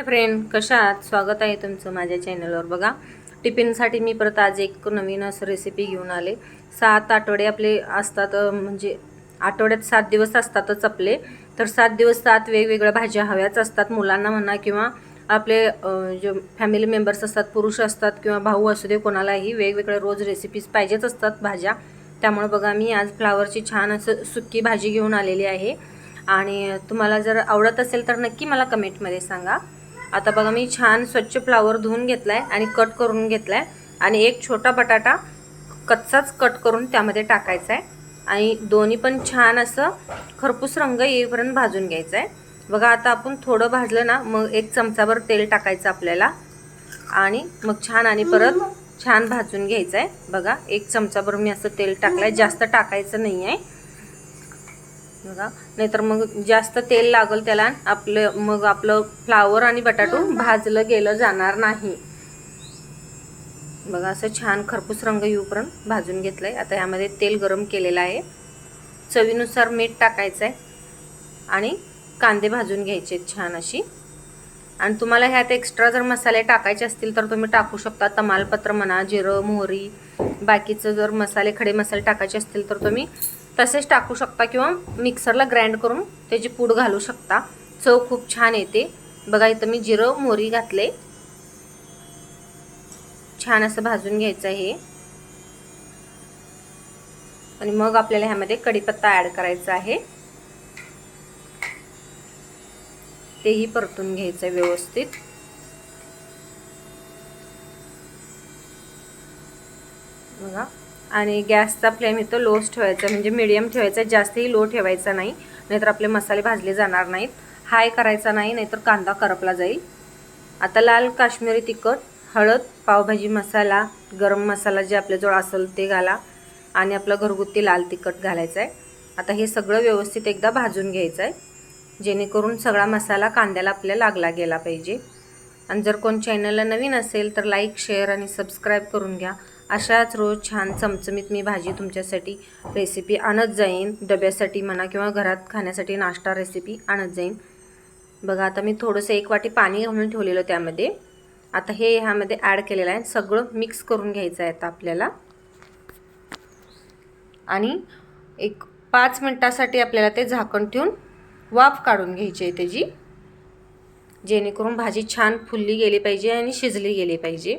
Hi friend कशा आहात? स्वागत आहे तुमचं माझ्या चॅनलवर. बघा टिफिनसाठी मी परत आज एक नवीन असं रेसिपी घेऊन आले. सात आठवडे आपले असतात म्हणजे आठवड्यात सात दिवस असतातच आपले. तर सात दिवस सात वेगवेगळ्या भाज्या हव्याच असतात. मुलांना म्हणा किंवा आपले जे फॅमिली मेंबर्स असतात पुरुष असतात किंवा भाऊ असू दे कोणालाही वेगवेगळ्या रोज रेसिपीज पाहिजेच असतात भाज्या. त्यामुळे बघा मी आज फ्लावरची छान असं सुक्की भाजी घेऊन आलेली आहे. आणि तुम्हाला जर आवडत असेल तर नक्की मला कमेंटमध्ये सांगा. आता बघा मी छान स्वच्छ फ्लावर धुवून आहे आणि कट करून घेतला आहे आणि एक छोटा बटाटा कच्चाच कट करून त्यामध्ये टाकायचा आहे आणि दोन्ही पण छान असं खरपूस रंग येईपर्यंत भाजून घ्यायचं आहे बघा आता आपण थोडं भाजलं ना मग एक चमचाभर तेल टाकायचं आपल्याला. आणि मग छान आणि परत छान भाजून घ्यायचं आहे बघा एक चमचाभर मी असं तेल टाकलंय. जास्त टाकायचं नाही आहे बघा. नाहीतर मग जास्त तेल लागल त्याला आपलं मग आपलं फ्लावर आणि बटाटो भाजलं गेलं जाणार नाही. बघा असं छान खरपूस रंग येऊपर्यंत भाजून घेतलंय. आता यामध्ये तेल गरम केलेलं आहे. चवीनुसार मीठ टाकायचं आहे आणि कांदे भाजून घ्यायचे छान अशी. आणि तुम्हाला ह्यात एक्स्ट्रा जर मसाले टाकायचे असतील तर तुम्ही टाकू शकता. तमालपत्र म्हणा जिरं मोहरी बाकीचं जर मसाले खडे मसाले टाकायचे असतील तर तुम्ही तसेच टाकू शकता किंवा मिक्सरला ग्राइंड करून त्याची पूड घालू शकता. चव खूप छान येते. बघा इथं मी जिरं मोहरी घातले. छान असं भाजून घ्यायचं आहे. आणि मग आपल्याला ह्यामध्ये कढीपत्ता ॲड करायचा आहे. तेही परतून घ्यायचं आहे व्यवस्थित. बघा. आणि गॅसचा फ्लेम इथं लोच ठेवायचा म्हणजे मिडियम ठेवायचा जास्तही लो ठेवायचा नाही. नाहीतर आपले मसाले भाजले जाणार नाहीत. हाय करायचा नाही नाहीतर कांदा करपला जाईल. आता लाल काश्मीरी तिखट हळद पावभाजी मसाला गरम मसाला जे आपल्याजवळ असेल ते घाला. आणि आपलं घरगुती लाल तिखट घालायचं आहे आता हे सगळं व्यवस्थित एकदा भाजून घ्यायचं आहे जेणेकरून सगळा मसाला कांद्याला आपल्या लागला गेला पाहिजे. आणि जर कोण चॅनलला नवीन असेल तर लाईक शेअर आणि सबस्क्राईब करून घ्या. अशाच रोज छान चमचमीत मी भाजी तुमच्यासाठी रेसिपी आणत जाईन. डब्यासाठी म्हणा किंवा घरात खाण्यासाठी नाश्ता रेसिपी आणत जाईन. बघा आता मी थोडंसं एक वाटी पाणी घालून ठेवलेलं त्यामध्ये. आता हे ह्यामध्ये ॲड केलेलं आहे. सगळं मिक्स करून घ्यायचं आहे आता आपल्याला. आणि एक पाच मिनटासाठी आपल्याला ते झाकण ठेवून वाफ काढून घ्यायची आहे त्याची. जेणेकरून भाजी छान फुलली गेली पाहिजे आणि शिजली गेली पाहिजे.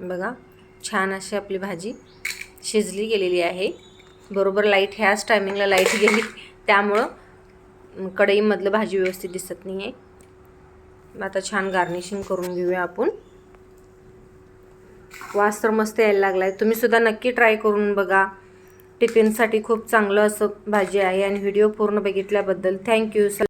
बघा छान अशी आपली भाजी शिजली गेलेली आहे. बरोबर लाइट ह्याच टायमिंगला लाइट गेली. त्यामुळं कढईमधलं भाजी व्यवस्थित दिसत नाही आहे आता छान गार्निशिंग करून घेऊया आपण. वास तर मस्त यायला लागला आहे तुम्ही सुद्धा नक्की ट्राय करून बघा. टिफिनसाठी खूप चांगलं असं भाजी आहे आणि व्हिडिओ पूर्ण बघितल्याबद्दल थँक्यू